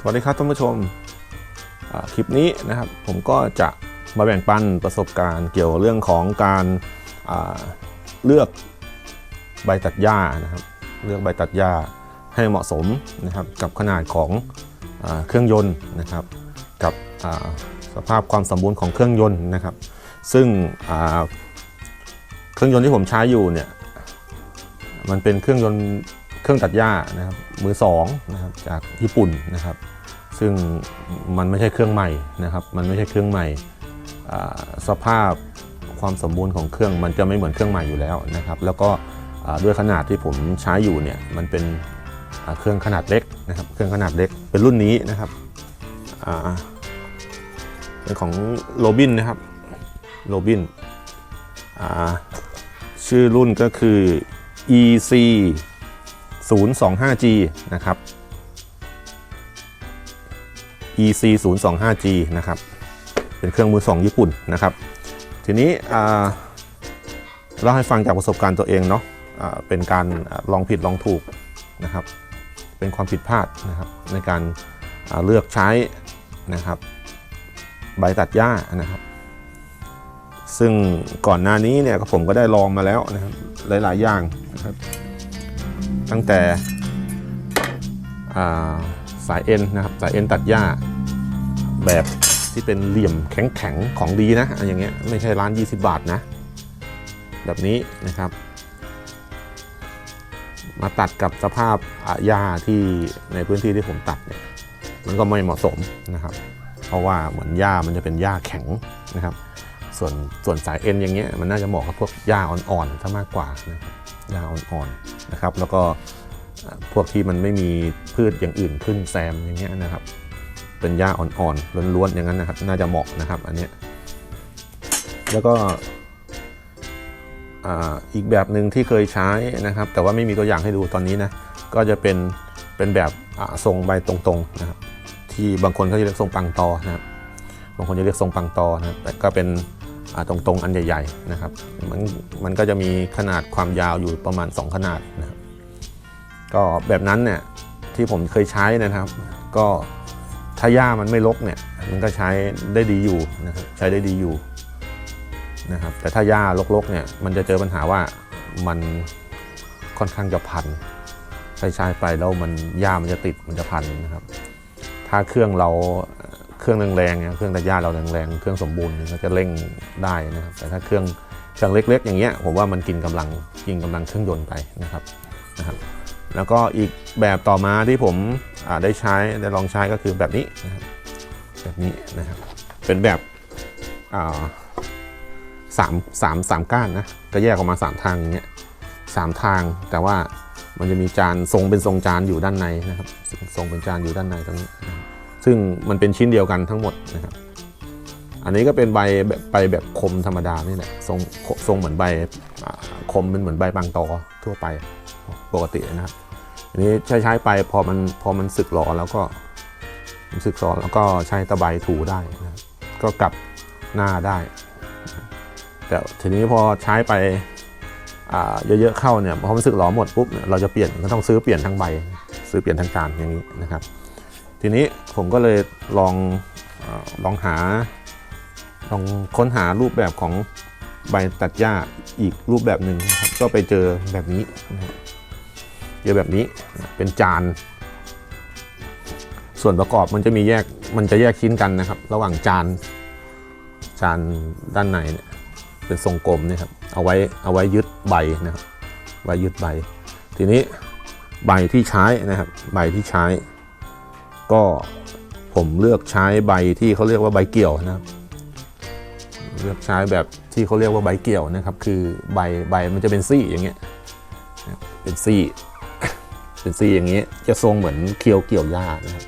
สวัสดีครับท่านผู้ชมคลิปนี้นะครับผมก็จะมาแบ่งปันประสบการณ์เกี่ยวกับเรื่องของการาเลือกใบตัดหญ้านะครับ เลือกใบตัดหญ้าให้เหมาะสมนะครับกับขนาดของอเครื่องยนต์นะครับ กับสภาพความสมบูรณ์ของเครื่องยนต์นะครับ ซึ่งเครื่องยนต์ที่ผมใช้อยู่เนี่ยมันเป็นเครื่องยนต์ เครื่องตัดหญ้านะครับมือสองนะครับจากญี่ปุ่นนะครับ ซึ่งมันไม่ใช่เครื่องใหม่นะครับ มันไม่ใช่เครื่องใหม่สภาพความสมบูรณ์ของเครื่องมันจะไม่เหมือนเครื่องใหม่อยู่แล้วนะครับ แล้วก็ด้วยขนาดที่ผมใช้อยู่เนี่ยมันเป็นเครื่องขนาดเล็กนะครับ เครื่องขนาดเล็กเป็นรุ่นนี้นะครับเป็นของโรบินนะครับโรบินชื่อรุ่นก็คือ EC 025G นะครับ EC 0 2 5 G นะครับ เป็นเครื่องมือสองญี่ปุ่นนะครับ ทีนี้เล่าให้ฟังจากประสบการณ์ตัวเองเนาะอ่าเป็นการลองผิดลองถูกนะครับ เป็นความผิดพลาดนะครับในการเลือกใช้นะครับใบตัดหญ้านะครับ ซึ่งก่อนหน้านี้เนี่ยผมก็ได้ลองมาแล้วนะครับหลาย ๆ อย่างนะครับ ตั้งแต่สายเอ็นนะครับสายเอ็นตัดหญ้าแบบที่เป็นเหลี่ยมแข็งๆของดีนะอันอย่างเงี้ยไม่ใช่ร้าน 20 บาทนะ แบบนี้นะครับ มาตัดกับสภาพหญ้าที่ในพื้นที่ที่ผมตัดเนี่ยมันก็ไม่เหมาะสมนะครับ เพราะว่าเหมือนหญ้ามันจะเป็นหญ้าแข็งนะครับ ส่วนส่วนสายเอ็นอย่างเงี้ยมันน่าจะเหมาะกับพวกหญ้าอ่อนๆซะมากกว่านะครับ หญ้าอ่อนๆนะครับ แล้วก็พวกที่มันไม่มีพืชอย่างอื่นขึ้นแซมอย่างเงี้ยนะครับ เป็นหญ้าอ่อนๆล้วนๆอย่างนั้นนะครับ น่าจะเหมาะนะครับอันเนี้ยแล้วก็อ,อีกแบบหนึ่งที่เคยใช้นะครับ แต่ว่าไม่มีตัวอย่างให้ดูตอนนี้นะก็จะเป็นเป็นแบบทรงใบตรงๆนะครับที่บางคนเขาจะเรียกทรงปังตอนะครับบางคนจะเรียกทรงปังตอนะครับแต่ก็เป็น ตรงๆอันใหญ่ๆนะครับมันมันก็จะมีขนาดความยาวอยู่ประมาณ 2 ขนาดนะครับก็แบบนั้นเนี่ยที่ผมเคยใช้นะครับ ก็ถ้าหญ้ามันไม่รกเนี่ยมันก็ใช้ได้ดีอยู่นะครับใช้ได้ดีอยู่นะครับแต่ถ้าหญ้ารกๆเนี่ยมันจะเจอปัญหาว่ามันค่อนข้างจะพันใช้ใช้ไปแล้วมันหญ้ามันจะติดมันจะพันนะครับ ถ้าเครื่องเรา รื่องแรงๆเนี่ยเครื่องตัดหญ้าเราแรงๆ เครื่องสมบูรณ์เนี่ยก็จะเร่งได้นะครับ แต่ถ้าเครื่องเครื่องเล็ก ๆ อย่างเงี้ยผมว่ามันกินกำลังกินกำลังเครื่องยนต์ไปนะครับนะครับ แล้วก็อีกแบบต่อมาที่ผมได้ใช้ได้ลองใช้ก็คือแบบนี้นะครับแบบนี้นะครับ เป็นแบบอ่าสามสามสามก้านนะก็แยกออกมาสามทางอย่างเงี้ยสามทางแต่ว่ามันจะมีจานทรงเป็นทรงจานอยู่ด้านในนะครับ ทรงเป็นจานอยู่ด้านในตรงนี้นะครับ ซึ่งมันเป็นชิ้นเดียวกันทั้งหมดนะครับอันนี้ก็เป็นใบแบบใบแบบคมธรรมดานี่แหละทรงทรงเหมือนใบคมเป็นเหมือนใบบางตอทั่วไปปกตินะครับ อันนี้ใช้ใช้ไปพอมันพอมันสึกหลอแล้วก็มันสึกหลอแล้วก็ใช้ตะไบถูได้นะครับก็กลับหน้าได้ แต่ทีนี้พอใช้ไปเยอะๆเข้าเนี่ยพอมันสึกหลอหมดปุ๊บเเราจะเปลี่ยนก็ต้องซื้อเปลี่ยนทั้งใบ ซื้อเปลี่ยนทั้งจานอย่างนี้นะครับ ทีนี้ผมก็เลยลองลองหาลองค้นหารูปแบบของใบตัดหญ้าอีกรูปแบบหนึ่งครับก็ไปเจอแบบนี้เยอแบบนี้เป็นจาน ส่วนประกอบมันจะมีแยกมันจะแยกชิ้นกันนะครับ ระหว่างจานจานด้านในเนี่ยเป็นทรงกลมเนะครับเอาไว้เอาไว้ยึดใบนะครับไว้ยึดใบ ทีนี้ใบที่ใช้นะครับ ใบที่ใช้ ก็ผมเลือกใช้ใบที่เขาเรียกว่าใบเกี่ยวนะครับ เลือกใช้แบบที่เขาเรียกว่าใบเกี่ยวนะครับ คือใบใบมันจะเป็นซี่อย่างเงี้ยเป็นซี่เป็นซี่อย่างนี้ยจะทรงเหมือนเคียวเกี่ยวหญ้านะครับ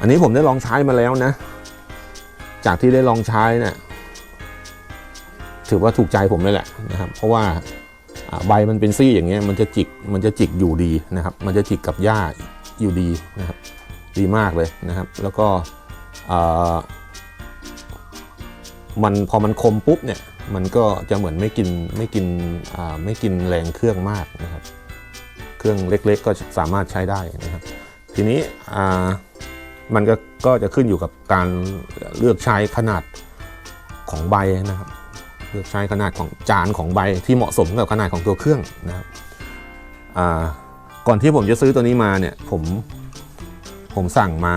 อันนี้ผมได้ลองใช้มาแล้วนะ จากที่ได้ลองใช้เนี่ยถือว่าถูกใจผมเลยแหละนะครับ เพราะว่าอ่าใบมันเป็นซี่อย่างเงี้ยมันจะจิกมันจะจิกอยู่ดีนะครับ มันจะจิกกับหญ้า อยู่ดีนะครับดีมากเลยนะครับ แล้วก็มันพอมันคมปุ๊บเนี่ยมันก็จะเหมือนไม่กินไม่กินไม่กินแรงเครื่องมากนะครับ เครื่องเล็กๆก็สามารถใช้ได้นะครับ ทีนี้มันก็ก็จะขึ้นอยู่กับการเลือกใช้ขนาดของใบนะครับ เลือกใช้ขนาดของจานของใบที่เหมาะสมกับขนาดของตัวเครื่องนะครับ ก่อนที่ผมจะซื้อตัวนี้มาเนี่ยผมผมสั่งมา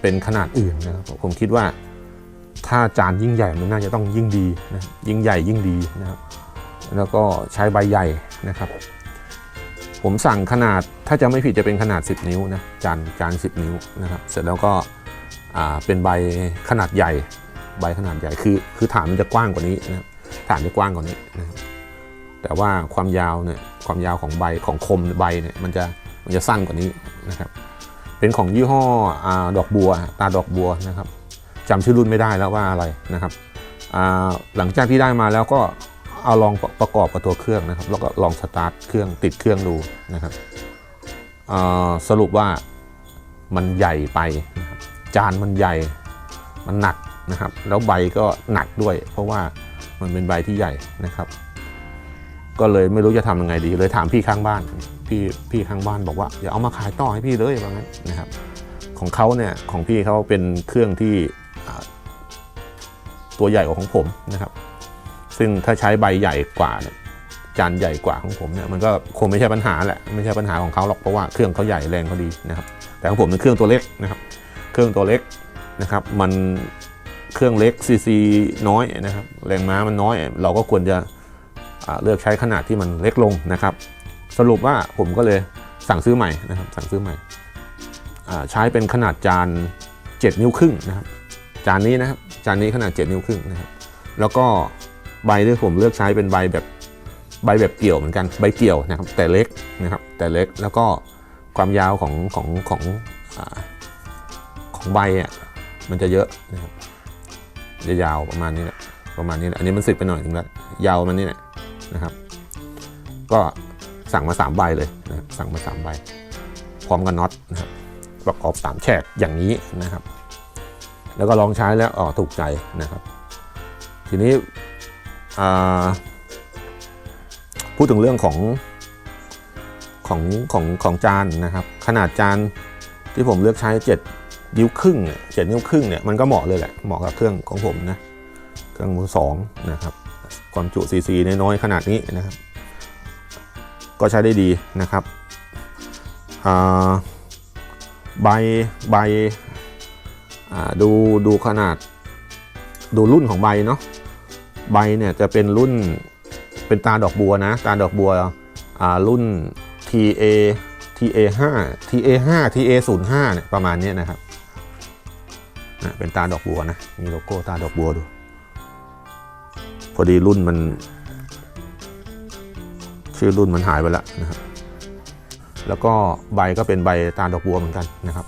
เป็นขนาดอื่นนะครับผมคิดว่าถ้าจานยิ่งใหญ่มันน่าจะต้องยิ่งดีนะยิ่งใหญ่ยิ่งดีนะครับแล้วก็ใช้ใบใหญ่นะครับ ผมสั่งขนาดถ้าจะไม่ผิดจะเป็นขนาด 10 นิ้วนะจานจาน10 นิ้วนะครับ เสร็จแล้วก็อ่าเป็นใบขนาดใหญ่ ใบขนาดใหญ่คือ คือฐานมันจะกว้างกว่านี้นะครับฐานจะกว้างกว่านี้นะครับ แต่ว่าความยาวเนี่ยความยาวของใบของคมใบเนี่ยมันจะมันจะสั้นกว่านี้นะครับ เป็นของยี่ห้ออดอกบัวตาดอกบัวนะครับจำชื่อรุ่นไม่ได้แล้วว่าอะไรนะครับหลังจากที่ได้มาแล้วก็เอาลองประกอบกับตัวเครื่องนะครับ แล้วก็ลองสตาร์ทเครื่องติดเครื่องดูนะครับสรุปว่ามันใหญ่ไป จานมันใหญ่มันหนักนะครับ แล้วใบก็หนักด้วย เพราะว่ามันเป็นใบที่ใหญ่นะครับ ก็เลยไม่รู้จะทำยังไงดีเลยถามพี่ข้างบ้าน พี่พี่ข้างบ้านบอกว่าอย่าเอามาขายต่อให้พี่เลยว่างั้นนะครับ ของเขาเนี่ยของพี่เขาเป็นเครื่องที่ตัวใหญ่กว่าของผมนะครับ ซึ่งถ้าใช้ใบใหญ่กว่าเนี่ยจานใหญ่กว่าของผมเนี่ยมันก็คงไม่ใช่ปัญหาแหละไม่ใช่ปัญหาของเขาหรอกเพราะว่าเครื่องเขาใหญ่แรงเขาดีนะครับ แต่ของผมเป็นเครื่องตัวเล็กนะครับ เครื่องตัวเล็กนะครับ มันเครื่องเล็กซีซีน้อยนะครับ แรงม้ามันน้อย เราก็ควรจะ เลือกใช้ขนาดที่มันเล็กลงนะครับ สรุปว่าผมก็เลยสั่งซื้อใหม่นะครับ สั่งซื้อใหม่ใช้เป็นขนาดจาน 7 นิ้วครึ่งนะครับ จานนี้นะครับ จานนี้ขนาด 7 นิ้วครึ่งนะครับ แล้วก็ใบที่ผมเลือกใช้เป็นใบแบบใบแบบเกี่ยวเหมือนกันใบเกี่ยวนะครับ แต่เล็กนะครับ แต่เล็กแล้วก็ความยาวของของของอของใบอะมันจะเยอะนะครับจะยาวประมาณนี้แหละประมาณนี้แหละอันนี้มันสึกไปหน่อยนึงแล้วยาวมันนี่แหละ นะครับ ก็สั่งมา3ใบเลยนะสั่งมา3ใบพร้อมกับน็อตนะครับประกอบ3แฉกอย่างนี้นะครับ แล้วก็ลองใช้แล้วอ๋อถูกใจนะครับ ทีนี้พูดถึงเรื่องของของของของจานนะครับ ขนาดจานที่ผมเลือกใช้ 7 นิ้วครึ่งเจ็ดนิ้วครึ่งเนี่ยมันก็เหมาะเลยแหละเหมาะกับเครื่องของผมนะเครื่องมือสองนะครับ ความจุซีซีน้อยๆขนาดนี้นะครับ ก็ใช้ได้ดีนะครับใบใบดูดูขนาด ดูรุ่นของใบเนาะใบเนี่ยจะเป็นรุ่นเป็นตาดอกบัวนะ ตาดอกบัวรุ่น TA TA 5 TA 5 TA 0 5เนี่ยประมาณนี้นะครับ เป็นตาดอกบัวนะ มีโลโก้ตาดอกบัวดู พอดีรุ่นมัน ชื่อรุ่นมันหายไปแล้วนะครับ แล้วก็ใบก็เป็นใบตาดอกบัวเหมือนกันนะครับ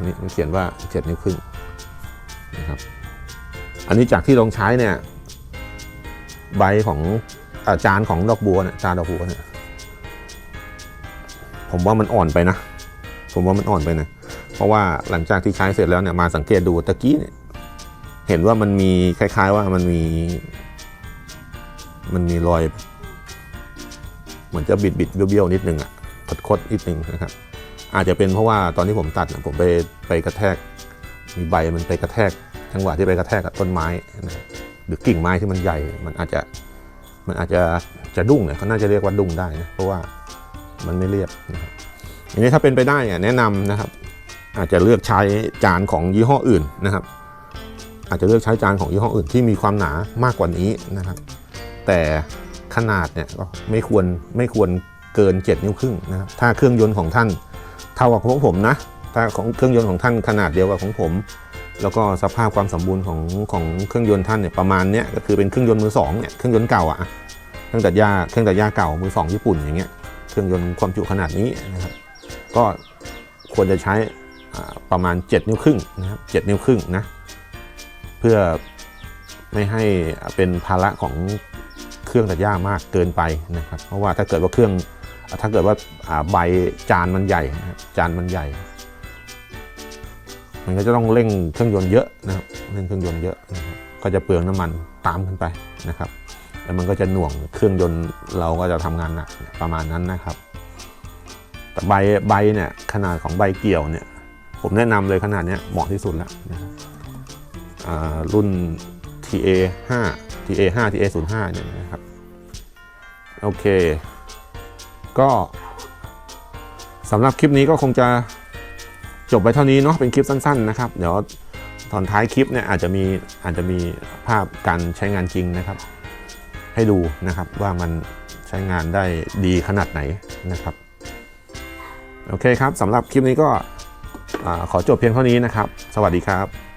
นนี้มันเขียนว่า7นิ้วครึ่งนะครับ อันนี้จากที่ลองใช้เนี่ย ใบของอาจานของดอกบัวเนี่ยจานดอกบัวเนี่ยผมว่ามันอ่อนไปนะ ผมว่ามันอ่อนไปนะ เพราะว่าหลังจากที่ใช้เสร็จแล้วเนี่ยมาสังเกตดูตะกี้เนี่ย เห็นว่ามันมีคล้าย ๆ ว่ามันมี มันมีรอย เหมือนจะบิดบิดๆเบี้ยวๆนิดนึงอะคดคดนิดนึงนะครับ อาจจะเป็นเพราะว่าตอนที่ผมตัดผมไปไปกระแทก มีใบมันไปกระแทกจังหวะที่ไปกระแทกกับต้นไม้นะหรือกิ่งไม้ที่มันใหญ่ มันอาจจะมันอาจจะจะดุ้งเนี่ยเขาน่าจะเรียกว่าดุ้งได้นะเพราะว่ามันไม่เรียบนะครับอันนี้ถ้าเป็นไปได้เนี่ยแนะนำนะครับ อาจจะเลือกใช้จานของยี่ห้ออื่นนะครับ อาจจะเลือกใช้จานของยี่ห้ออื่นที่มีความหนามากกว่านี้นะครับ แต่ขนาดเนี่ยก็ไม่ควรไม่ควรเกิน 7 นิ้วครึ่งนะครับถ้าเครื่องยนต์ของท่านเท่ากับของผมนะถ้าของเครื่องยนต์ของท่านขนาดเดียวกับของผม แล้วก็สภาพความสมบูรณ์ของของเครื่องยนต์ท่านเนี่ยประมาณเนี้ยก็คือเป็นเครื่องยนต์มือสองเนี่ยเครื่องยนต์เก่าอะเครื่องตัดหญ้าเครื่องตัดหญ้าเก่ามือสองญี่ปุ่นอย่างเงี้ยเครื่องยนต์ความจุขนาดนี้นะครับก็ควรจะใช้ประมาณ 7 นิ้วครึ่งนะครับ7นิ้วครึ่งนะ เพื่อไม่ให้เป็นภาระของเครื่องตัดหญ้ามากเกินไปนะครับ เพราะว่าถ้าเกิดว่าเครื่องถ้าเกิดว่าอ่าใบจานมันใหญ่จานมันใหญ่ มันก็จะต้องเร่งเครื่องยนต์เยอะนะครับเร่งเครื่องยนต์เยอะนะครับก็จะเปลืองน้ำมันตามขึ้นไปนะครับแล้วมันก็จะหน่วงเครื่องยนต์เราก็จะทำงานหนักประมาณนั้นนะครับ แต่ใบใบเนี่ยขนาดของใบเกี่ยวเนี่ย ผมแนะนำเลยขนาดนี้เหมาะที่สุดแล้วนะครับ รุ่น TA 5 TA 5 TA 0 5เนี่ยนะครับ โอเค ก็สำหรับคลิปนี้ก็คงจะจบไปเท่านี้เนาะเป็นคลิปสั้นๆนะครับ เดี๋ยวตอนท้ายคลิปเนี่ยอาจจะมีอาจจะมีภาพการใช้งานจริงนะครับ ให้ดูนะครับว่ามันใช้งานได้ดีขนาดไหนนะครับ โอเคครับสำหรับคลิปนี้ก็อขอจบเพียงเท่านี้นะครับ สวัสดีครับ